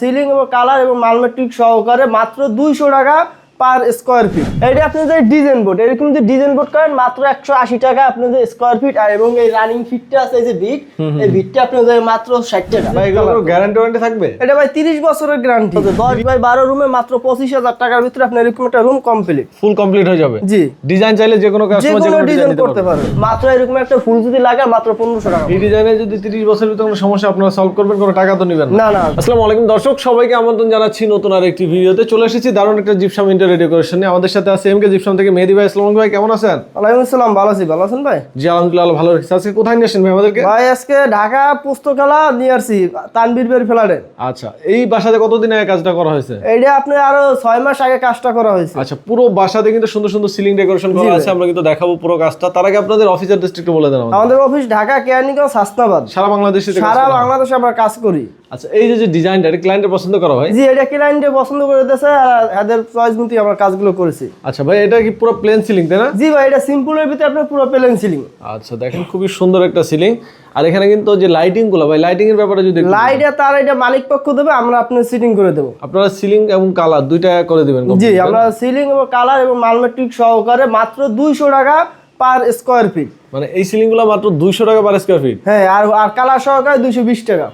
Ceiling এবং colour এবং মালমেট্রিক সহকারে মাত্র দুইশো টাকা পার স্কোয়ার ফিট এটা আপনি যে ডিজাইন বোর্ড এরকম যে ডিজাইন বোর্ড করেন মাত্র একশো আশি টাকা আপনি যে স্কোয়ার ফিট আর এবং এই রানিং ফিটটা আছে এই যে বিট এই বিটটা আপনি যে মাত্র ষাট টাকা। এগুলো গ্যারান্টি ওয়ারেন্টি থাকবে? এটা ভাই তিরিশ বছরের গ্যারান্টি দশ বাই বারো রুমে মাত্র পঁচিশ হাজার টাকার ভিতরে আপনার এরকম একটা রুম কমপ্লিট ফুল কমপ্লিট হয়ে যাবে? জি। ডিজাইন চাইলে যে কোনো যে কোনো ডিজাইন করতে পারবে। মাত্র এরকম একটা ফুল যদি লাগে মাত্র পনেরোশো টাকা এই ডিজাইনে যদি 30 বছরের ভিতরে কোনো সমস্যা আপনারা সলভ করবেন কোনো টাকা তো নেবেন না। না আসসালামু আলাইকুম দর্শক সবাইকে আমন্ত্রণ জানাচ্ছি নতুন আর একটি ভিডিওতে। চলে এসেছি দারুণ একটা জিপসাম ইন্টারিয়র ডেকোরেশনে আমাদের সাথে আছে এমকে জিপসাম থেকে মেহেদি ভাই। আসসালামু ভাই কেমন আছেন? ওয়ালাইকুম আসসালাম ভালো আছি ভালো আছেন ভাই? জি আলহামদুলিল্লাহ ভালো রেখেছি। আজকে কোথায় নিয়ে আসেন ভাই আমাদেরকে? ভাই আজকে ঢাকা পুস্তকালা নিয়ে আসছি তানবীর বের ফ্ল্যাটে। আচ্ছা এই বাসাতে কতদিন আগে কাজটা করা হয়েছে? এইটা আপনি আরও ছয় মাস আগে কাজটা করা হয়েছে। আচ্ছা পুরো বাসাতে কিন্তু সুন্দর সুন্দর সিলিং ডেকোরেশন করা আছে। আমরা কিন্তু দেখাবো পুরো কাজটা। তার আগে আপনাদের অফিসার ডিস্ট্রিক্ট বলে দেন আমাদের। আমাদের অফিস ঢাকা কেয়ারনিগঞ্জ হাসনাবাদ। সারা বাংলাদেশে সারা বাংলাদেশে আমরা কাজ করি। আচ্ছা এই যে ডিজাইনটা এটা ক্লায়েন্টের পছন্দ করা হয়? জি এটা ক্লায়েন্টে পছন্দ করে দিয়েছে আর এদের চয়েস মতোই আমরা কাজগুলো করেছি। আচ্ছা ভাই এটা কি পুরো প্লেন সিলিং তাই না? জি ভাই এটা সিম্পলের ভিতরে আপনার পুরো প্লেন সিলিং আচ্ছা দেখেন খুবই সুন্দর একটা সিলিং আর এখানে কিন্তু যে লাইটিংগুলো ভাই লাইটিং এর ব্যাপারে যদি লাইট তার এটা মালিক পক্ষ দেবে আমরা আপনার সিটিং করে দেবো। আপনারা সিলিং এবং কালার দুইটা করে দিবেন জি আমরা সিলিং এবং কালার এবং মালমেট্রিক সহকারে মাত্র দুইশো টাকা পার স্কোয়ার ফিট মানে এই সিলিংগুলো মাত্র দুইশো টাকা পার স্কোয়ার ফিট হ্যাঁ আর আর কালার সহকারে দুইশো বিশ টাকা।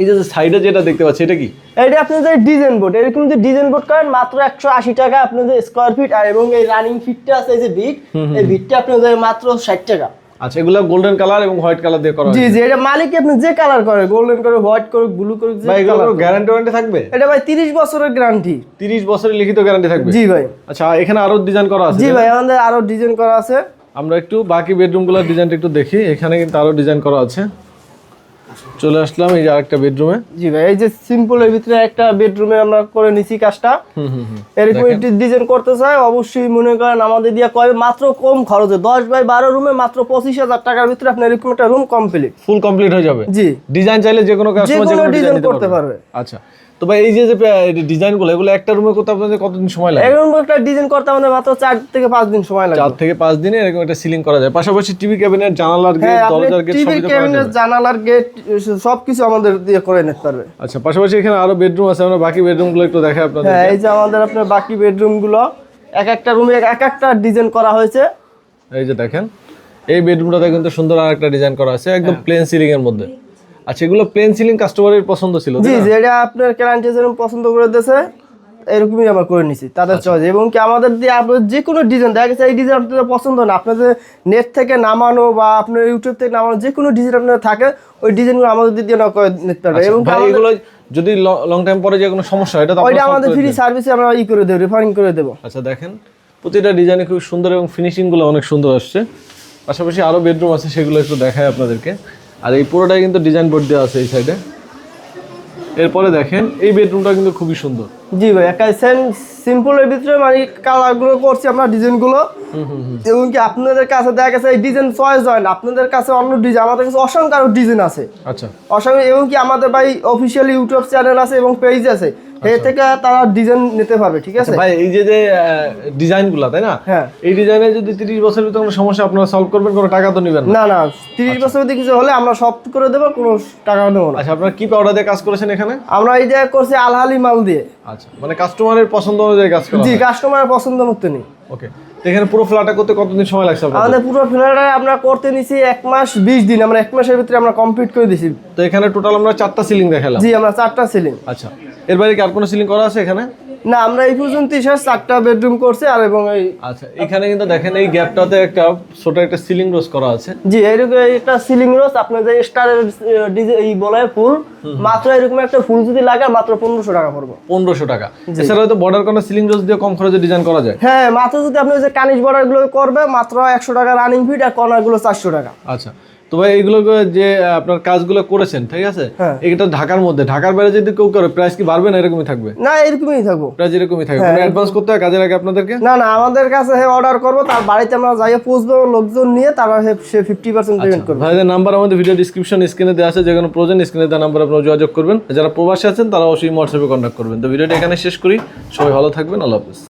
এই যে সাইডে যেটা দেখতে পাচ্ছি এটা কি? এটা আপনি যে ডিজাইন বোর্ড এরকম যে ডিজাইন বোর্ড করেন মাত্র একশো আশি টাকা আপনি যে স্কোয়ার ফিট আর এবং এই রানিং ফিটটা আছে এই যে বিট এই বিটটা আপনি যে মাত্র ষাট টাকা। আচ্ছা এগুলো গোল্ডেন কালার এবং হোয়াইট কালার দিয়ে করা জি জি এটা মালিক আপনি যে কালার করে গোল্ডেন করে হোয়াইট করে ব্লু করে যে ভাই এগুলো গ্যারান্টি ওয়ারেন্টি থাকবে? এটা ভাই তিরিশ বছরের গ্যারান্টি তিরিশ বছরের লিখিত গ্যারান্টি থাকবে? জি ভাই। আচ্ছা এখানে আরও ডিজাইন করা আছে জি ভাই আমাদের আরও ডিজাইন করা আছে। আমরা একটু বাকি বেডরুমগুলোর ডিজাইনটা একটু দেখি এখানে কিন্তু আরও ডিজাইন করা আছে। চলে আসলাম এই যে আরেকটা বেডরুমে জি ভাই এই যে সিম্পলের ভিতরে একটা বেডরুমে আমরা করে নিছি কাজটা। হুম হুম হুম। এরকম একটি ডিজাইন করতে চাই অবশ্যই মনে করেন আমাদের দিয়ে কয় মাত্র কম খরচে দশ বাই বারো রুমে মাত্র পঁচিশ হাজার টাকার ভিতরে আপনার এরকম একটা রুম কমপ্লিট ফুল কমপ্লিট হয়ে যাবে? জি। ডিজাইন চাইলে যে কোনো কাস্টমার যে কোনো কোনো ডিজাইন করতে পারবে। আচ্ছা। তো ভাই এই যে যে ডিজাইনগুলো এগুলো একটা রুমে করতে আপনাদের কতদিন সময় লাগে? এরকম একটা ডিজাইন করতে আমাদের মাত্র চার থেকে পাঁচ দিন সময় লাগে। চার থেকে পাঁচ দিনে এরকম একটা সিলিং করা যায়। পাশাপাশি টিভি ক্যাবিনেট জানালার গেট হ্যাঁ দরজার গেট টিভি ক্যাবিনেট জানালার গেট সবকিছু আমাদের দিয়ে করে নিতে পারবে। আচ্ছা পাশাপাশি এখানে আরও বেডরুম আছে আমরা বাকি বেডরুমগুলো একটু দেখাই আপনাদের। হ্যাঁ এই যে আমাদের আপনার বাকি বেডরুমগুলো এক একটা রুমে এক একটা ডিজাইন করা হয়েছে। এই যে দেখেন এই বেডরুমটাতে কিন্তু সুন্দর আর একটা ডিজাইন করা আছে একদম হ্যাঁ। প্লেন সিলিং এর মধ্যে। আচ্ছা এগুলো প্লেন সিলিং কাস্টমারের পছন্দ ছিল জি না? যেটা আপনার ক্লায়েন্ট যেরকম পছন্দ করে দিয়েছে এরকমই আমরা করে নিছি তাদের আচ্ছা। চয়েস এবং কি আমাদের দিয়ে আপনার যে কোনো ডিজাইন দেখা গেছে এই ডিজাইন আপনাদের পছন্দ না আপনার যে নেট থেকে নামানো বা আপনার ইউটিউব থেকে নামানো যে কোনো ডিজাইন আপনার থাকে ওই ডিজাইনগুলো আমাদের দিয়ে না করে নিতে পারবে আচ্ছা, এবং এগুলো যদি লং টাইম পরে যে কোনো সমস্যা হয় এটা তো ওইটা আমাদের ফ্রি। সার্ভিসে আমরা ই করে দেবো রিফারিং করে দেবো আচ্ছা দেখেন প্রতিটা ডিজাইনে খুব সুন্দর এবং ফিনিশিংগুলো অনেক সুন্দর আসছে পাশাপাশি আরও বেডরুম আছে সেগুলো একটু দেখায় আপনাদেরকে আর এই পুরোটাই কিন্তু ডিজাইন বোর্ড দেওয়া আছে এই সাইডে এরপরে দেখেন এই বেডরুমটা কিন্তু খুবই সুন্দর। জি ভাই একাই সেম সিম্পলের ভিতরে মানে কালারগুলো করছি আমরা ডিজাইনগুলো এবং কি আপনাদের কাছে দেখা গেছে এই ডিজাইন চয়েস হয় না। আপনাদের কাছে অন্য ডিজাইন আমাদের কাছে অসংখ্য ডিজাইন আছে। আচ্ছা। অসংখ্য এবং কি আমাদের ভাই অফিসিয়াল ইউটিউব চ্যানেল আছে এবং পেজ আছে। এর থেকে তারা ডিজাইন নিতে পারবে ঠিক আছে? ভাই এই যে যে ডিজাইনগুলো তাই না? হ্যাঁ। এই ডিজাইনে যদি তিরিশ বছরের ভিতরে কোনো সমস্যা আপনারা সলভ করবেন কোনো টাকা তো নেবেন না। না না তিরিশ বছর যদি কিছু হলে আমরা সব করে দেবো কোনো টাকা নেব না। আচ্ছা আপনারা কি পাউডার দিয়ে কাজ করেছেন এখানে? আমরা এই যে করছি আলহালি মাল দিয়ে। আচ্ছা মানে কাস্টমারের পছন্দ অনুযায়ী কাজ করা জি কাস্টমারের পছন্দ মতো নেই। ওকে এখানে পুরো ফ্ল্যাটটা করতে কতদিন সময় লাগছে আমাদের পুরো ফ্ল্যাটে আমরা করতে নিছি এক মাস বিশ দিন। আমরা এক মাসের ভিতরে আমরা কমপ্লিট করে দিছি। তো এখানে টোটাল আমরা চারটা সিলিং দেখালাম। জি আমরা চারটা সিলিং আচ্ছা। এর বাইরে কি আর কোনো সিলিং করা আছে এখানে? না আমরা এই পর্যন্ত শেষ চারটা বেডরুম করছি আর এবং এই আচ্ছা এখানে কিন্তু দেখেন এই গ্যাপটাতে একটা ছোট একটা সিলিং রোজ করা আছে। জি এরকম একটা সিলিং রোজ আপনার যে স্টারের এই বলে ফুল মাত্র এরকম একটা ফুল যদি লাগে মাত্র পনেরোশো টাকা পড়ব। পনেরোশো টাকা। এছাড়া হয়তো বর্ডার কোনো সিলিং রোজ দিয়ে কম খরচে ডিজাইন করা যায়? হ্যাঁ মাত্র যদি আপনি যে কানিজ বর্ডারগুলো করবে মাত্র একশো টাকা রানিং ফিট আর কর্নারগুলো চারশো টাকা। আচ্ছা তো ভাই এইগুলো যে আপনার কাজগুলো করেছেন ঠিক আছে? হ্যাঁ। এটা ঢাকার মধ্যে। ঢাকার বাইরে যদি কেউ করে প্রাইস কি বাড়বে না এরকমই থাকবে? না এরকমই থাকব। প্রাইস এরকমই থাকবে। অ্যাডভান্স করতে হয় কাজের আগে আপনাদেরকে? না না আমাদের কাছে হ্যাঁ অর্ডার করব তার বাড়িতে আমরা যাই পৌঁছবো লোকজন নিয়ে তারা সে ফিফটি পার্সেন্ট পেমেন্ট করবে। ভাইদের নাম্বার আমাদের ভিডিও ডিসক্রিপশন স্ক্রিনে দেওয়া আছে যে কোনো প্রয়োজন স্ক্রিনে দেওয়া নাম্বার আপনারা যোগাযোগ করবেন। যারা প্রবাসী আছেন তারা অবশ্যই হোয়াটসঅ্যাপে কন্ট্যাক্ট করবেন। তো ভিডিওটা এখানে শেষ করি। সবাই ভালো থাকবেন আল্লাহ হাফিজ।